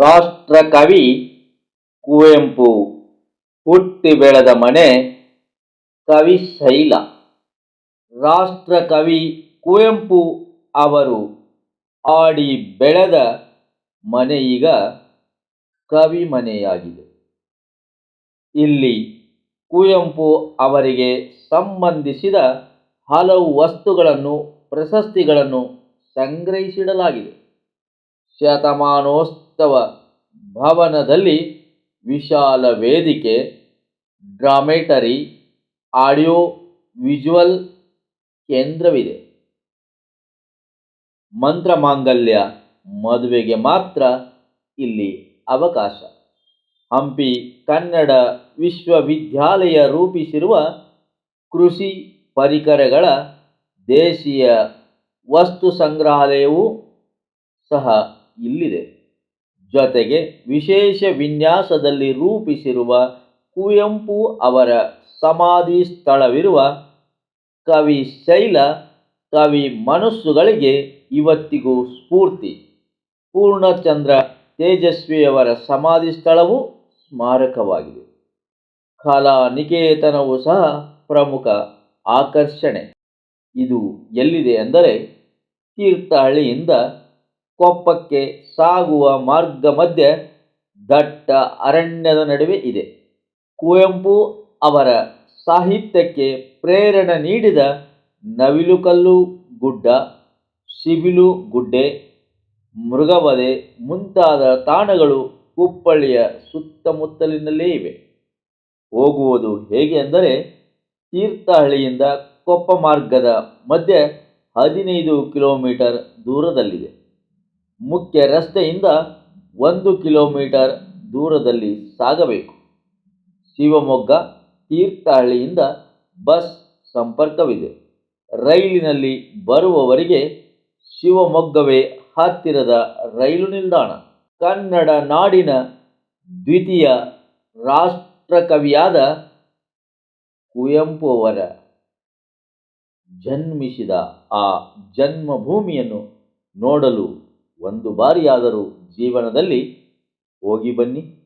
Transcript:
ರಾಷ್ಟ್ರಕವಿ ಕುವೆಂಪು ಹುಟ್ಟಿ ಬೆಳೆದ ಮನೆ ಕವಿಶೈಲ. ರಾಷ್ಟ್ರಕವಿ ಕುವೆಂಪು ಅವರು ಆಡಿ ಬೆಳೆದ ಮನೆ ಈಗ ಕವಿ ಮನೆಯಾಗಿದೆ. ಇಲ್ಲಿ ಕುವೆಂಪು ಅವರಿಗೆ ಸಂಬಂಧಿಸಿದ ಹಲವು ವಸ್ತುಗಳನ್ನು, ಪ್ರಶಸ್ತಿಗಳನ್ನು ಸಂಗ್ರಹಿಸಿಡಲಾಗಿದೆ. ಶತಮಾನೋತ್ಸವ ಭವನದಲ್ಲಿ ವಿಶಾಲ ವೇದಿಕೆ, ಡ್ರಾಮೆಟರಿ, ಆಡಿಯೋ, ವಿಜುವಲ್ ಕೇಂದ್ರವಿದೆ. ಮಂತ್ರಮಾಂಗಲ್ಯ ಮದುವೆಗೆ ಮಾತ್ರ ಇಲ್ಲಿ ಅವಕಾಶ. ಹಂಪಿ ಕನ್ನಡ ವಿಶ್ವವಿದ್ಯಾಲಯ ರೂಪಿಸಿರುವ ಕೃಷಿ ಪರಿಕರಗಳ ದೇಶೀಯ ವಸ್ತು ಸಂಗ್ರಹಾಲಯವೂ ಸಹ ಇಲ್ಲಿದೆ. ಜೊತೆಗೆ ವಿಶೇಷ ವಿನ್ಯಾಸದಲ್ಲಿ ರೂಪಿಸಿರುವ ಕುವೆಂಪು ಅವರ ಸಮಾಧಿ ಸ್ಥಳವಿರುವ ಕವಿ ಶೈಲ, ಕವಿ ಮನಸ್ಸುಗಳಿಗೆ ಇವತ್ತಿಗೂ ಸ್ಫೂರ್ತಿ. ಪೂರ್ಣಚಂದ್ರ ತೇಜಸ್ವಿಯವರ ಸಮಾಧಿ ಸ್ಥಳವು ಸ್ಮಾರಕವಾಗಿದೆ. ಕಲಾ ನಿಕೇತನವು ಸಹ ಪ್ರಮುಖ ಆಕರ್ಷಣೆ. ಇದು ಎಲ್ಲಿದೆ ಅಂದರೆ ತೀರ್ಥಹಳ್ಳಿಯಿಂದ ಕೊಪ್ಪಕ್ಕೆ ಸಾಗುವ ಮಾರ್ಗ ಮಧ್ಯೆ ದಟ್ಟ ಅರಣ್ಯದ ನಡುವೆ ಇದೆ. ಕುವೆಂಪು ಅವರ ಸಾಹಿತ್ಯಕ್ಕೆ ಪ್ರೇರಣೆ ನೀಡಿದ ನವಿಲುಕಲ್ಲು ಗುಡ್ಡ, ಸಿಬಿಲು ಗುಡ್ಡೆ ಮೃಗವದೆ ಮುಂತಾದ ತಾಣಗಳು ಕುಪ್ಪಳ್ಳಿಯ ಸುತ್ತಮುತ್ತಲಿನಲ್ಲೇ ಇವೆ. ಹೋಗುವುದು ಹೇಗೆ ಅಂದರೆ ತೀರ್ಥಹಳ್ಳಿಯಿಂದ ಕೊಪ್ಪ ಮಾರ್ಗದ ಮಧ್ಯೆ ಹದಿನೈದು ಕಿಲೋಮೀಟರ್ ದೂರದಲ್ಲಿದೆ. ಮುಖ್ಯ ರಸ್ತೆಯಿಂದ ಒಂದು ಕಿಲೋಮೀಟರ್ ದೂರದಲ್ಲಿ ಸಾಗಬೇಕು. ಶಿವಮೊಗ್ಗ ತೀರ್ಥಹಳ್ಳಿಯಿಂದ ಬಸ್ ಸಂಪರ್ಕವಿದೆ. ರೈಲಿನಲ್ಲಿ ಬರುವವರಿಗೆ ಶಿವಮೊಗ್ಗವೇ ಹತ್ತಿರದ ರೈಲು ನಿಲ್ದಾಣ. ಕನ್ನಡ ನಾಡಿನ ದ್ವಿತೀಯ ರಾಷ್ಟ್ರಕವಿಯಾದ ಕುವೆಂಪು ಅವರ ಜನ್ಮಿಸಿದ ಆ ಜನ್ಮಭೂಮಿಯನ್ನು ನೋಡಲು ಒಂದು ಬಾರಿಯಾದರೂ ಜೀವನದಲ್ಲಿ ಹೋಗಿ ಬನ್ನಿ.